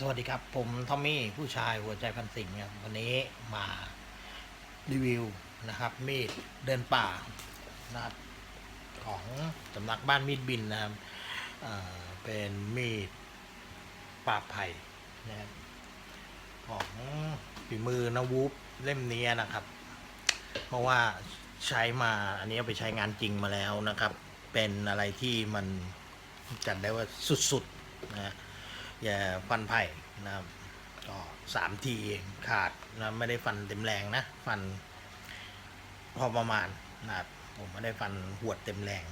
สวัสดีครับ ผมทอมมี่ผู้ชายหัวใจพันสิงครับวันนี้มารีวิวนะครับ มีดเดินป่านะครับของสำนักบ้านมีดบินนะครับเเป็นมีดปาบไผ่นะครับของฝีมือนวูบเล่มนี้นะครับ เพราะว่าใช้มาอันนี้ไปใช้งานจริงมาแล้วนะครับ เป็นอะไรที่มันจัดได้ว่าสุดๆนะ อย่าฟันไผ่นะครับก็สามทีเองขาดนะไม่ได้ฟันเต็มแรงนะ ฟันพอประมาณนะครับผมไม่ได้ฟันหวดเต็มแรง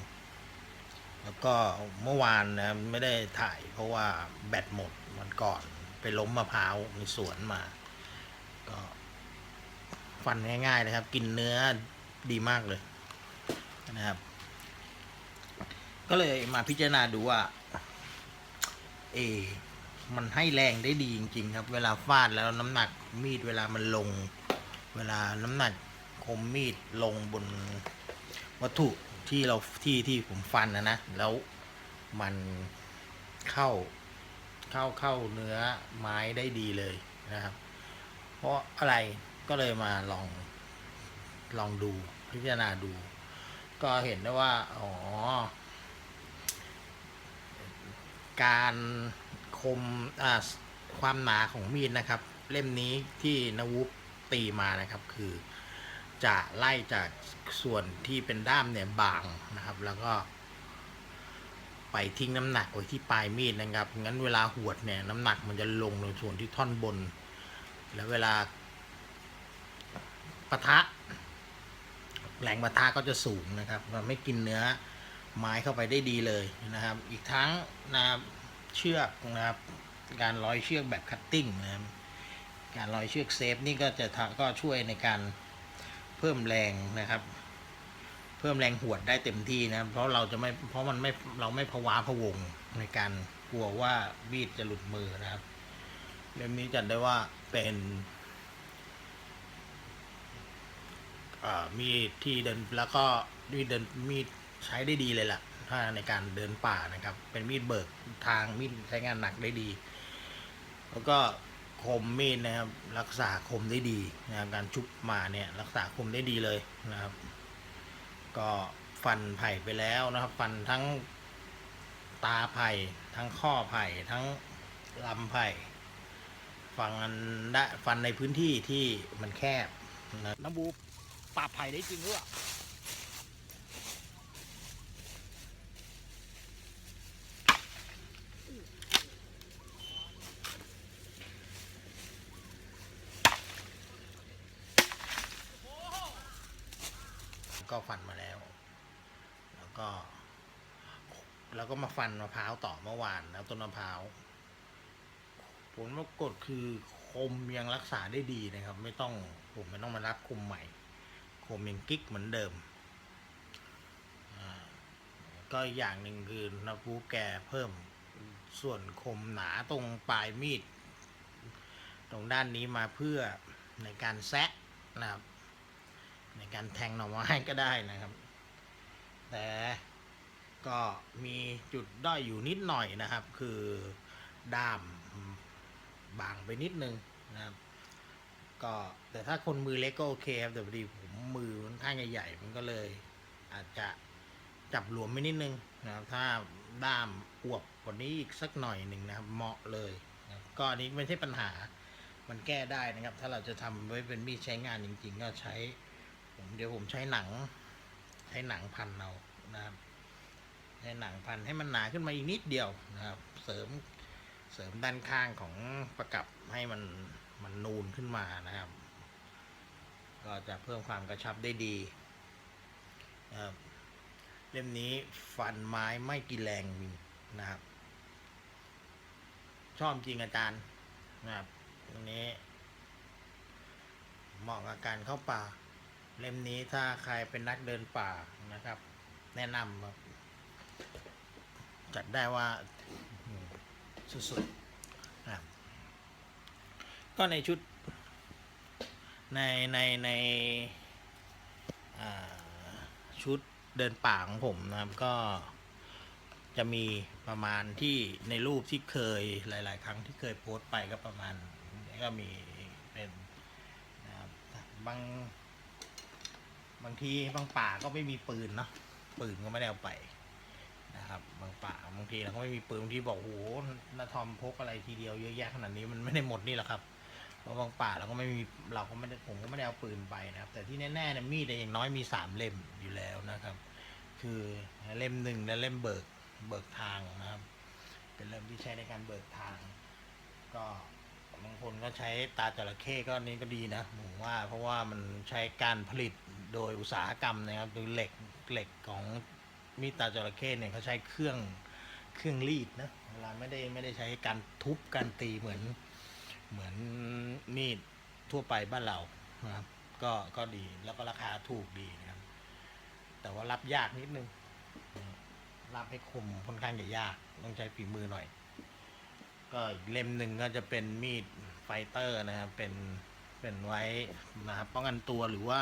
แล้วก็เมื่อวานนะไม่ได้ถ่ายเพราะว่าแบตหมดวันก่อนไปล้มมะพร้าวในสวนมา ก็ฟันง่ายๆนะครับ กินเนื้อดีมากเลยนะครับ ก็เลยมาพิจารณาดูว่า เอ มันให้แรงได้ดีจริง ๆ ครับ เวลาฟาดแล้วน้ำหนักมีดเวลามันลง เวลาน้ำหนักคมมีดลงบนวัตถุที่เราที่ที่ผมฟันนะนะ แล้วมันเข้าเข้าเข้าเนื้อไม้ได้ดีเลยนะครับ เพราะอะไรก็เลยมาลองลองดูพิจารณาดู ก็เห็นได้ว่า อ๋อ การ คมอ่าความหนาของมีดนะครับ เล่มนี้ที่นวุปตีมานะครับคือจะไล่จากส่วนที่เป็นด้ามเนี่ยบางนะครับ แล้วก็ ไปทิ้งน้ำหนักไว้ที่ปลายมีดนะครับงั้นเวลาหวดเนี่ยน้ำหนักมันจะลงในส่วนที่ท่อนบน แล้วเวลาปะทะแรงปะทะก็จะสูงนะครับ มันไม่กินเนื้อไม้เข้าไปได้ดีเลยนะครับ อีกทั้งนะครับ เชือกนะครับ การร้อยเชือกแบบคัตติ้งนะครับการร้อยเชือกเซฟนี่ก็จะทำก็ช่วยในการเพิ่มแรงนะครับ เพิ่มแรงหวดได้เต็มที่นะเพราะเราจะไม่เพราะมันไม่เราไม่พะว้าพวงในการกลัวว่ามีดจะหลุดมือนะครับเล่มนี้จัดได้ว่าเป็นมีดที่เดินแล้วก็มีดเดินมีดใช้ได้ดีเลยล่ะ ถ้าในการเดินป่านะครับ เป็นมีดเบิกทางมีดใช้งานหนักได้ดี แล้วก็คมมีดนะครับ รักษาคมได้ดีนะครับการชุบมาเนี่ยรักษาคมได้ดีเลยนะครับ ก็ฟันไผ่ไปแล้วนะครับ ฟันทั้งตาไผ่ทั้งข้อไผ่ทั้งลำไผ่ฟังอันได้ฟันในพื้นที่ที่มันแคบนะน้ำบูปราบไผ่ได้จริงหรือเปล่า ก็ฟันมาแล้ว แล้วก็ แล้วก็มาฟันมะพร้าวต่อเมื่อวานแล้วต้นมะพร้าวผลปรากฏคือคมยังรักษาได้ดีนะครับ ไม่ต้องผมไม่ต้องมารับคมใหม่ คมยังกิ๊กเหมือนเดิมก็อย่างหนึ่งคือนาบูแกเพิ่มส่วนคมหนาตรงปลายมีด ตรงด้านนี้มาเพื่อในการแซะนะครับ ในการแทงหน่อไม้ก็ได้นะครับ แต่ก็มีจุดด้อยอยู่นิดหน่อยนะครับ คือด้ามบางไปนิดนึงนะครับ ก็แต่ถ้าคนมือเล็กก็โอเคครับแต่พอดีผมมือค่อนข้างใหญ่ๆมันก็เลย อาจจะจับหลวมไปนิดนึงนะครับ ถ้าด้ามอวบกว่านี้อีกสักหน่อยหนึ่งนะครับ เหมาะเลยนะก็อันนี้ไม่ใช่ปัญหามันแก้ได้นะครับ ถ้าเราจะทำไว้เป็นมีดใช้งานจริง ๆ ก็ใช้ ผมเดี๋ยวผมใช้หนัง ใช้หนังพันเอานะครับใช้หนังพันให้มันหนาขึ้นมาอีกนิดเดียวนะครับ เสริมเสริมด้านข้างของประกับให้มันมันนูนขึ้นมานะครับ ก็จะเพิ่มความกระชับได้ดีนะครับเล่มนี้ฟันไม้ไม่กินแรงมีนะครับ ชอบจริงอาจารย์นะครับตรงนี้เหมาะกับการเข้าป่า เล่มนี้ถ้าใครเป็นนักเดินป่านะครับ แนะนำครับจัดได้ว่าสุดๆนะก็ในชุด ในในในชุดเดินป่าของผมนะครับก็จะมีประมาณที่ในรูปที่เคยหลาย ๆ ครั้งที่เคยโพสต์ไปก็ประมาณก็มีเป็นนะครับบาง บางทีบางป่าก็ไม่มีปืนเนาะปืนก็ไม่ได้เอาไปนะครับ บางป่าบางทีเราก็ไม่มีปืนบางทีบอกโอ้โหนาทอมพกอะไรทีเดียวเยอะแยะขนาดนี้มันไม่ได้หมดนี่แหละครับเพราะบางป่าเราก็ไม่มีเราก็ไม่ได้ผมก็ไม่ได้เอาปืนไปนะครับ แต่ที่แน่ๆเนี่ยมีดเนี่ยอย่างน้อยมีสามเล่มอยู่แล้วนะครับ คือเล่มหนึ่งและเล่มเบิกเบิกทางนะครับ เป็นเล่มที่ใช้ในการเบิกทาง ก็บางคนก็ใช้ตาจระเข้ก็นี้ก็ดีนะผมว่าเพราะว่ามันใช้การผลิต โดยอุตสาหกรรมนะครับดยเหล็กเหล็กของมีดตาจระเข้เนี่ยเขาใช้เครื่องเครื่องรีดนะเวลาไม่ได้ไม่ได้ใช้การทุบการตีเหมือนเหมือนมีดทั่วไปบ้านเรานะครับก็ก็ดีแล้วก็ราคาถูกดีนะครับ แต่ว่ารับยากนิดนึง รับให้คมค่อนข้างจะยากต้องใช้ฝีมือหน่อย ก็อีกเล่มหนึ่งก็จะเป็นมีดไฟเตอร์นะครับเป็นเป็นไว้นะครับป้องกันตัวหรือว่า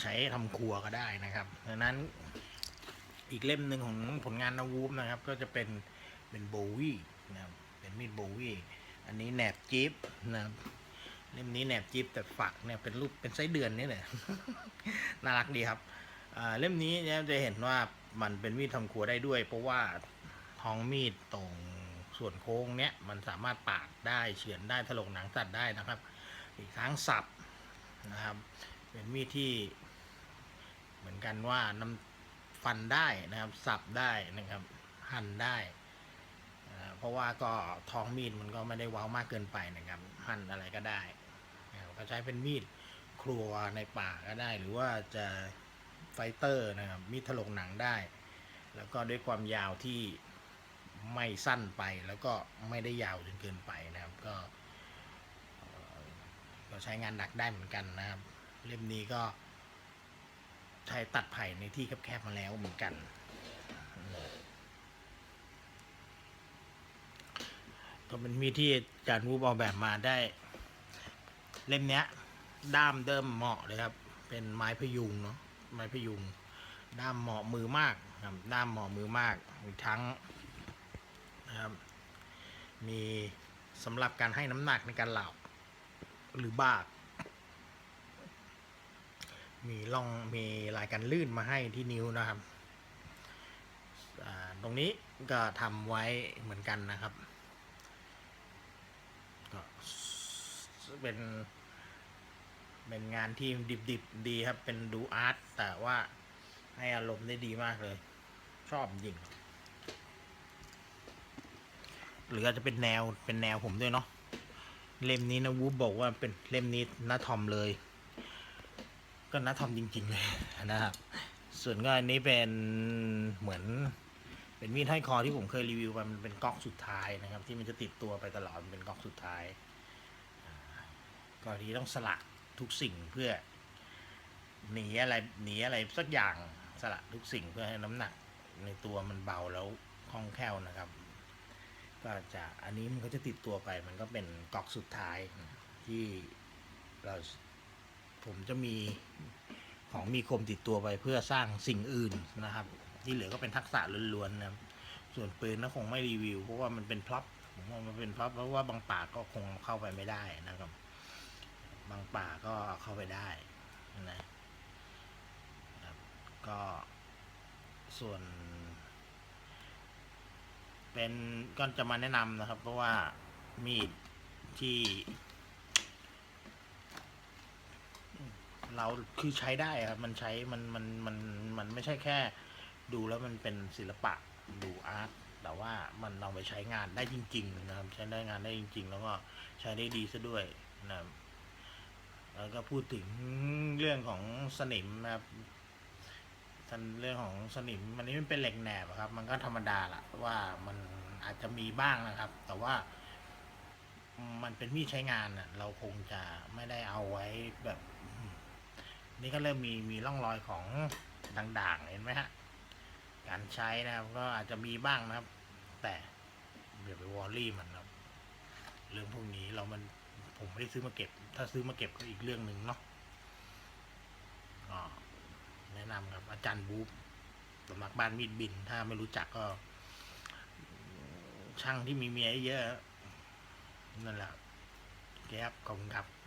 ใช้ทำครัวก็ได้นะครับดังนั้นอีกเล่มหนึ่งของผลงานนาวูฟนะครับ ก็จะเป็นเป็นโบวี่นะครับเป็นมีดโบวี่อันนี้แหนบจิ๊บนะครับเล่มนี้แหนบจิ๊บแต่ฝักเนี่ยเป็นรูปเป็นไส้เดือนนี่แหละน่ารักดีครับเล่มนี้เนี่ยจะเห็นว่ามันเป็นมีดทำครัวได้ด้วย เพราะว่าท้องมีดตรงส่วนโค้งเนี้ยมันสามารถปาดได้เฉือนได้ถลกหนังสัตว์ได้นะครับ อีกทั้งสับนะครับ เป็นมีดที่เหมือนกันว่าน้ำฟันได้นะครับสับได้นะครับหั่นได้เพราะว่าก็ท้องมีดมันก็ไม่ได้เว้าวมากเกินไปนะครับหั่นอะไรก็ได้ก็ใช้เป็นมีดครัวในป่าก็ได้ หรือว่าจะไฟเตอร์นะครับมีดถลกหนังได้ แล้วก็ด้วยความยาวที่ไม่สั้นไปแล้วก็ไม่ได้ยาวจนเกินไปนะครับก็ก็ใช้งานหนักได้เหมือนกันนะครับ เล่มนี้ก็ใช้ตัดไผ่ในที่แคบๆมาแล้วเหมือนกัน ก็เป็นมีที่อาจารย์วูบออกแบบมาได้ เล่มเนี้ยด้ามเดิมเหมาะเลยครับ เป็นไม้พยุงเนาะไม้พยุง ด้ามเหมาะมือมากครับด้ามเหมาะมือมากอีกทั้งนะครับมีสำหรับการให้น้ำหนักในการเหลาหรือบาก มีล่องมีลายการลื่นมาให้ที่นิ้วนะครับตรงนี้ก็ทำไว้เหมือนกันนะครับก็เป็นเป็นงานที่ดิบๆดีครับ เป็นดูอาร์ตแต่ว่าให้อารมณ์ได้ดีมากเลย ชอบจริงหรืออาจจะเป็นแนวเป็นแนวผมด้วยเนาะเล่มนี้นะวูบบอกว่าเป็นเล่มนี้น้าทอมเลย ก็น้าทอมจริงๆเลยนะครับ ส่วนก็อันนี้เป็นเหมือนเป็นมีดห้อยคอที่ผมเคยรีวิวไปมันเป็นก๊อกสุดท้ายนะครับ ที่มันจะติดตัวไปตลอดมันเป็นก๊อกสุดท้ายอ่าก็ทีต้องสละทุกสิ่งเพื่อหนีอะไรหนีอะไรสักอย่างสละทุกสิ่งเพื่อให้น้ำหนักในตัวมันเบาแล้วคล่องแคล่วนะครับ ก็จะอันนี้มันก็จะติดตัวไป มันก็เป็นก๊อกสุดท้ายที่เรา ผมจะมีของมีคมติดตัวไปเพื่อสร้างสิ่งอื่นนะครับ ที่เหลือก็เป็นทักษะล้วนๆนะส่วนปืนก็คงไม่รีวิว เพราะว่ามันเป็นพล็อปผมว่ามันเป็นพล็อปเพราะว่าบางป่าก็คงเข้าไปไม่ได้นะครับ บางป่าก็เข้าไปได้นะครับก็ส่วนเป็นก็จะมาแนะนำนะครับ เพราะว่ามีดที่ เราคือใช้ได้ครับมันใช้มันมันมันมันไม่ใช่แค่ ดูแล้วมันเป็นศิลปะดูอาร์ตแต่ว่ามันเอาไปใช้งานได้จริง ๆ นะครับ ใช้ได้งานได้จริง ๆ แล้วก็ใช้ได้ดีซะด้วยนะครับแล้วก็พูดถึงเรื่องของสนิมนะครับท่านเรื่องของสนิมมันนี้มันเป็นเหล็กแหนบครับ มันก็ธรรมดาละว่ามันอาจจะมีบ้างนะครับ แต่ว่ามันเป็นมีดใช้งานเราคงจะไม่ได้เอาไว้แบบ นี่ก็เริ่มมีมีร่องรอยของด่างๆเห็นไหมฮะ การใช้นะครับ ก็อาจจะมีบ้างนะครับ แต่เดี๋ยวไปวอลลี่มันนะครับ เรื่องพวกนี้เรามันผมไม่ได้ซื้อมาเก็บ ถ้าซื้อมาเก็บก็อีกเรื่องหนึ่งเนาะก็แนะนำครับอาจารย์บูฟสำนักบ้านมีดบิน ถ้าไม่รู้จักก็ ช่างที่มีเมียเยอะนั่นแหละโอเคครับขอบคุณครับ